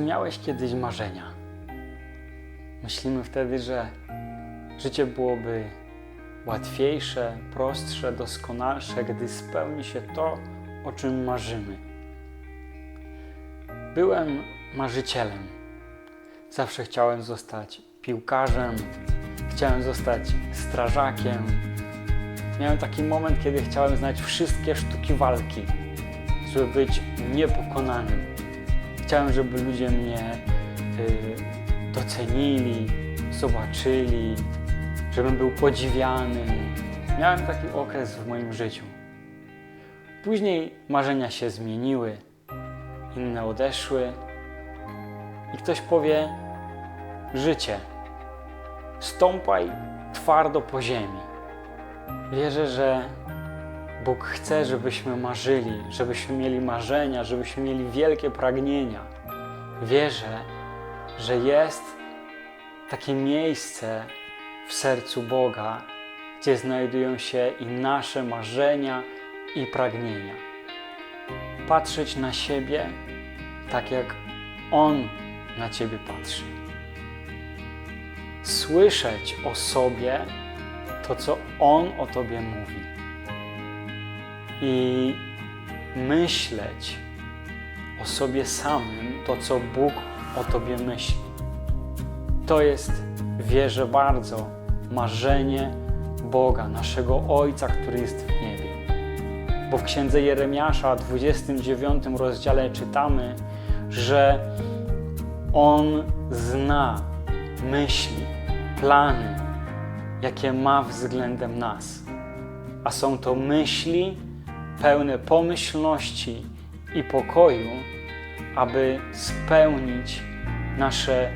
Miałeś kiedyś marzenia. Myślimy wtedy, że życie byłoby łatwiejsze, prostsze, doskonalsze, gdy spełni się to, o czym marzymy. Byłem marzycielem. Zawsze chciałem zostać piłkarzem, chciałem zostać strażakiem. Miałem taki moment, kiedy chciałem znać wszystkie sztuki walki, żeby być niepokonanym. Chciałem, żeby ludzie mnie y, docenili, zobaczyli, żebym był podziwiany. Miałem taki okres w moim życiu. Później marzenia się zmieniły, inne odeszły i ktoś powie: Życie, stąpaj twardo po ziemi. Wierzę, że Bóg chce, żebyśmy marzyli, żebyśmy mieli marzenia, żebyśmy mieli wielkie pragnienia. Wierzę, że jest takie miejsce w sercu Boga, gdzie znajdują się i nasze marzenia i pragnienia. Patrzeć na siebie tak, jak On na Ciebie patrzy. Słyszeć o sobie to, co On o Tobie mówi. I myśleć o sobie samym to, co Bóg o Tobie myśli. To jest, wierzę bardzo, marzenie Boga, naszego Ojca, który jest w niebie. Bo w księdze Jeremiasza, 29 rozdziale czytamy, że On zna myśli, plany, jakie ma względem nas. A są to myśli pełne pomyślności i pokoju, aby spełnić nasze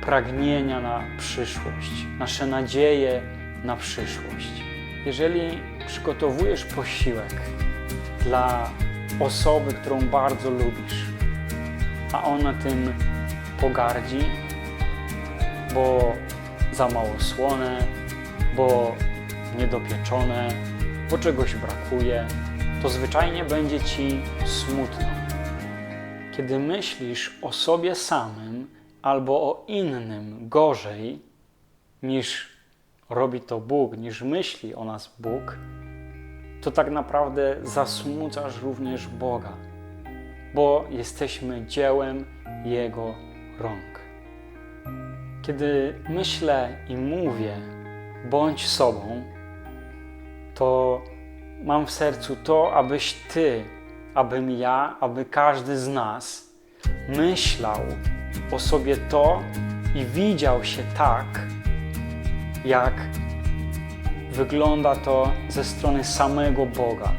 pragnienia na przyszłość, nasze nadzieje na przyszłość. Jeżeli przygotowujesz posiłek dla osoby, którą bardzo lubisz, a ona tym pogardzi, bo za mało słone, bo niedopieczone, bo czegoś brakuje, to zwyczajnie będzie ci smutno. Kiedy myślisz o sobie samym albo o innym gorzej niż robi to Bóg, niż myśli o nas Bóg, to tak naprawdę zasmucasz również Boga, bo jesteśmy dziełem Jego rąk. Kiedy myślę i mówię, bądź sobą, to mam w sercu to, abyś Ty, abym ja, aby każdy z nas myślał o sobie to i widział się tak, jak wygląda to ze strony samego Boga.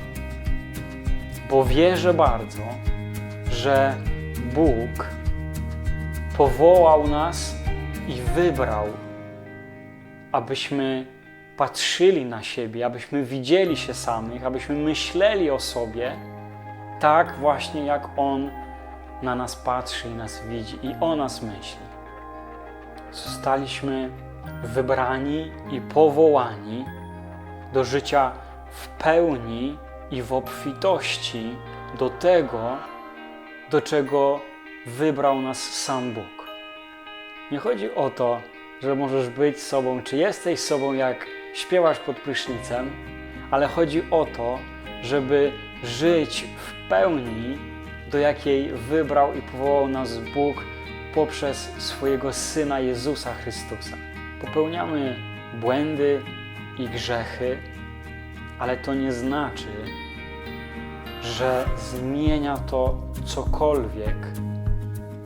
Bo wierzę bardzo, że Bóg powołał nas i wybrał, abyśmy patrzyli na siebie, abyśmy widzieli się samych, abyśmy myśleli o sobie tak właśnie, jak On na nas patrzy i nas widzi i o nas myśli. Zostaliśmy wybrani i powołani do życia w pełni i w obfitości do tego, do czego wybrał nas sam Bóg. Nie chodzi o to, że możesz być sobą, czy jesteś sobą, jak śpiewasz pod prysznicem, ale chodzi o to, żeby żyć w pełni, do jakiej wybrał i powołał nas Bóg poprzez swojego Syna Jezusa Chrystusa. Popełniamy błędy i grzechy, ale to nie znaczy, że zmienia to cokolwiek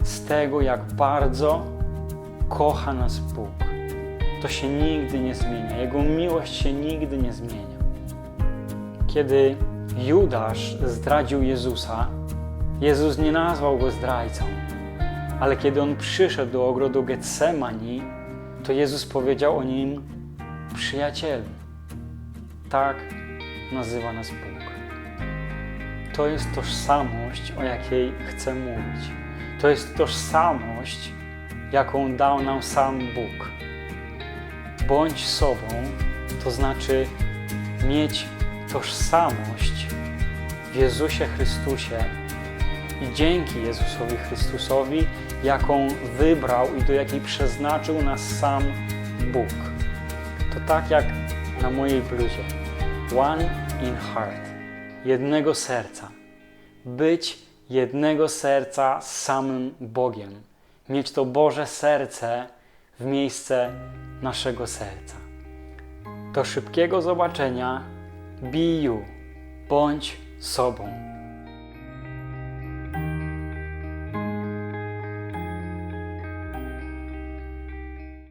z tego, jak bardzo kocha nas Bóg. To się nigdy nie zmienia. Jego miłość się nigdy nie zmienia. Kiedy Judasz zdradził Jezusa, Jezus nie nazwał go zdrajcą, ale kiedy on przyszedł do ogrodu Getsemani, to Jezus powiedział o nim przyjacielu. Tak nazywa nas Bóg. To jest tożsamość, o jakiej chcę mówić. To jest tożsamość, jaką dał nam sam Bóg. Bądź sobą, to znaczy mieć tożsamość w Jezusie Chrystusie i dzięki Jezusowi Chrystusowi jaką wybrał i do jakiej przeznaczył nas sam Bóg. To tak jak na mojej bluzie. One in heart. Jednego serca. Być jednego serca z samym Bogiem. Mieć to Boże serce w miejsce naszego serca. Do szybkiego zobaczenia. Be you. Bądź sobą.